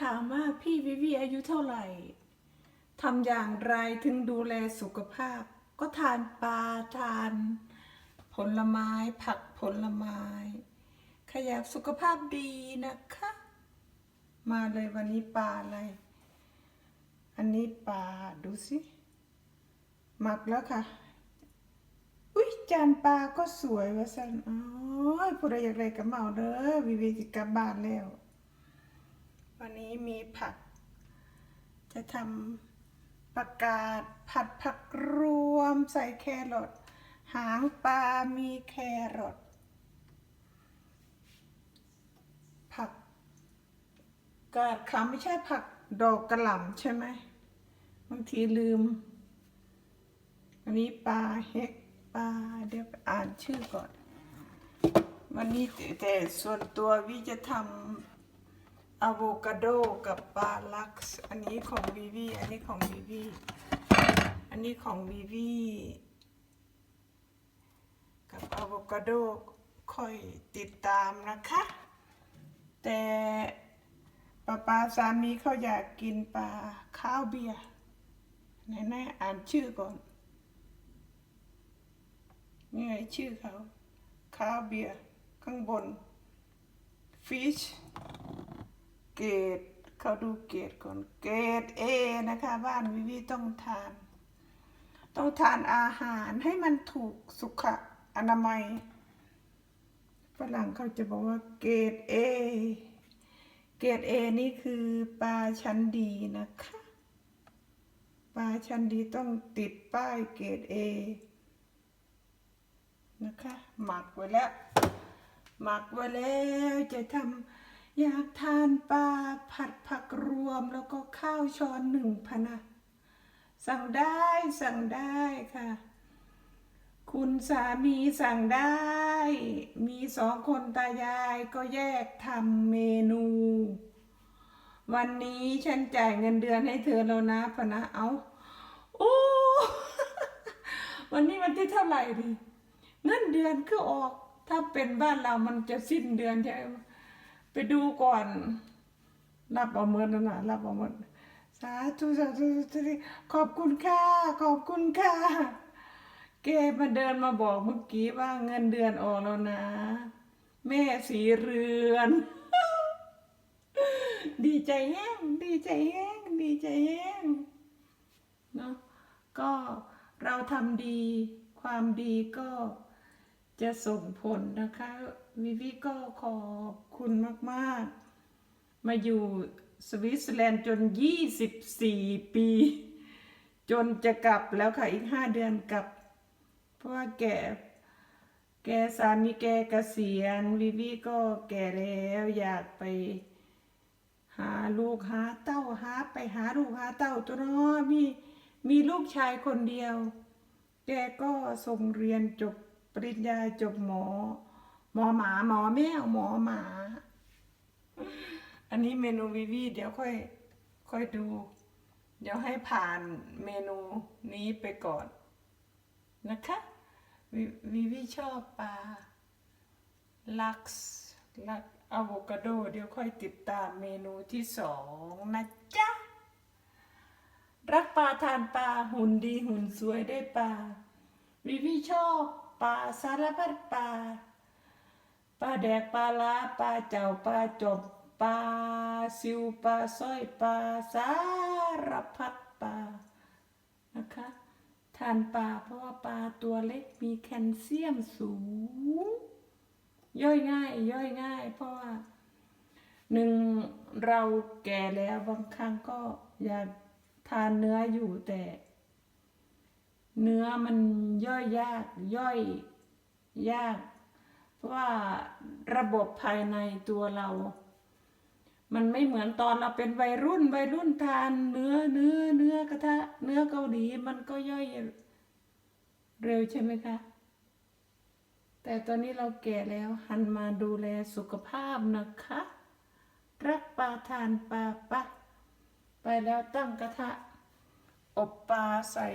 ถามว่าพี่วิวีอายุเท่าไหร่ทำอย่างไรถึงดูแลสุขภาพ ก็ทานปลาทาน ผลไม้ผักผลไม้ ขยับสุขภาพดีนะคะ มาเลยวันนี้ปลาอะไร อันนี้ปลาดูสิ หมักแล้วค่ะ อุ้ยจานปลาก็สวยวะสันอ๋อผู้ใดอยากได้กระเหมาเด้อวิวีกลับบ้านแล้ว วันนี้มีผัก จะทำประกาศผัดผักรวมใส่แครอทหางปลา มีแครอทผักกาดขาวไม่ใช่ผักดอกกระหล่ำใช่ไหมบางทีลืมวันนี้ปลาเฮกปลาเดี๋ยวอ่านชื่อก่อน วันนี้แต่ส่วนตัววิจะทำ อะโวคาโดกับปลาลักซ์อันนี้ของวีวีอันนี้ของวีวีอันนี้ของวีวีกับอะโวคาโดค่อยติดตามนะคะ แต่ป้าปาสามีเขาอยากกินปลาข้าวเบียร์ไหนๆอ่านชื่อก่อนนี่ไงชื่อเขาคาวเบียร์ข้างบน fish เกรดเขาดูเกรดก่อนเกรด A นะคะ บ้านวิวีต้องทาน ต้องทานอาหารให้มันถูกสุขอนามัยฝรั่งเขาจะบอกว่าเกรด A เกรด A นี่คือปลาชั้นดีนะคะ ปลาชั้นดีต้องติดป้ายเกรด A นะคะ หมักไว้แล้ว หมักไว้แล้วจะทำ อยากทานปลาผัดผักรวมแล้วก็ข้าวช้อนหนึ่งพนะ สั่งได้สั่งได้ค่ะ คุณสามีสั่งได้ มีสองคนตายายก็แยกทำเมนู วันนี้ฉันจ่ายเงินเดือนให้เธอแล้วนะพนะเอาโอ้วันนี้วันที่เท่าไหร่ดิเงินเดือนคือออก ถ้าเป็นบ้านเรามันจะสิ้นเดือนใช่ไหม ไปดูก่อน รับเอาเมินนะนะรับเอาเมินสาธุสาธุสาธุขอบคุณค่ะขอบคุณค่ะแกมาเดินมาบอกเมื่อกี้ว่าเงินเดือนออกแล้วนะ แม่สีเรือน ดีใจแห้งดีใจแห้งดีใจแห้งเนาะก็เราทำดีความดีก็ จะส่งผลนะคะ วิวิก็ขอบคุณมาก ๆ มาอยู่สวิตเซอร์แลนด์จน 24 ปี จนจะกลับแล้วค่ะ อีก 5 เดือนกลับ เพราะว่าแกแกสามีแกเกษียณวิวิก็แก่แล้วอยากไป หาลูกหาเต้าหาไปหาลูกหาเต้าตัวน้อมีมีลูกชายคนเดียว แกก็ส่งเรียนจบ ปริญญาจบหมอ หมอหมาหมอแมวหมอหมา อันนี้เมนูวิวีเดี๋ยวค่อยค่อยดู เดี๋ยวให้ผ่านเมนูนี้ไปก่อนนะคะวิวิวีชอบปลาลักซ์ลักอะโวคาโด เดี๋ยวค่อยติดตามเมนูที่สองนะจ๊ะ รักปลาทานปลาหุ่นดีหุ่นสวยได้ปลาวิวิชอบ ปลาสารพัดปลาปลาแดกปลาลาปลาเจ้าปลาจบปลาซิวปลาสร้อยปลาสารพัดปลานะคะทานปลาเพราะว่าปลาตัวเล็กมีแคลเซียมสูง ย่อยง่าย ย่อยง่าย เพราะว่าหนึ่งเราแก่แล้วบางครั้งก็อยากทานเนื้ออยู่แต่ เนื้อมันย่อยยากย่อยยาก เพราะว่าระบบภายในตัวเรา มันไม่เหมือนตอนเราเป็นวัยรุ่นวัยรุ่นทานเนื้อเนื้อเนื้อกระทะเนื้อเกาหลีมันก็ย่อยเร็วใช่ไหมคะแต่ตอนนี้เราแก่แล้วหันมาดูแลสุขภาพนะคะ รักปลาทานปลาปะ ไปแล้วตั้งกระทะ อบปลาใส่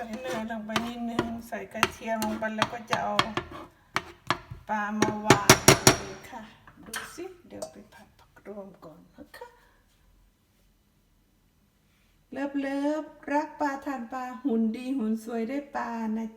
ใส่เนื้อลงไปนิดนึง ใส่กระเทียมลงไปแล้วก็จะเอาปลามาวางเลยค่ะ ดูสิเดี๋ยวไปผัดผักรวมก่อนนะคะเลิฟเลิฟรักปลาทานปลาหุ่นดีหุ่นสวยได้ปลานะ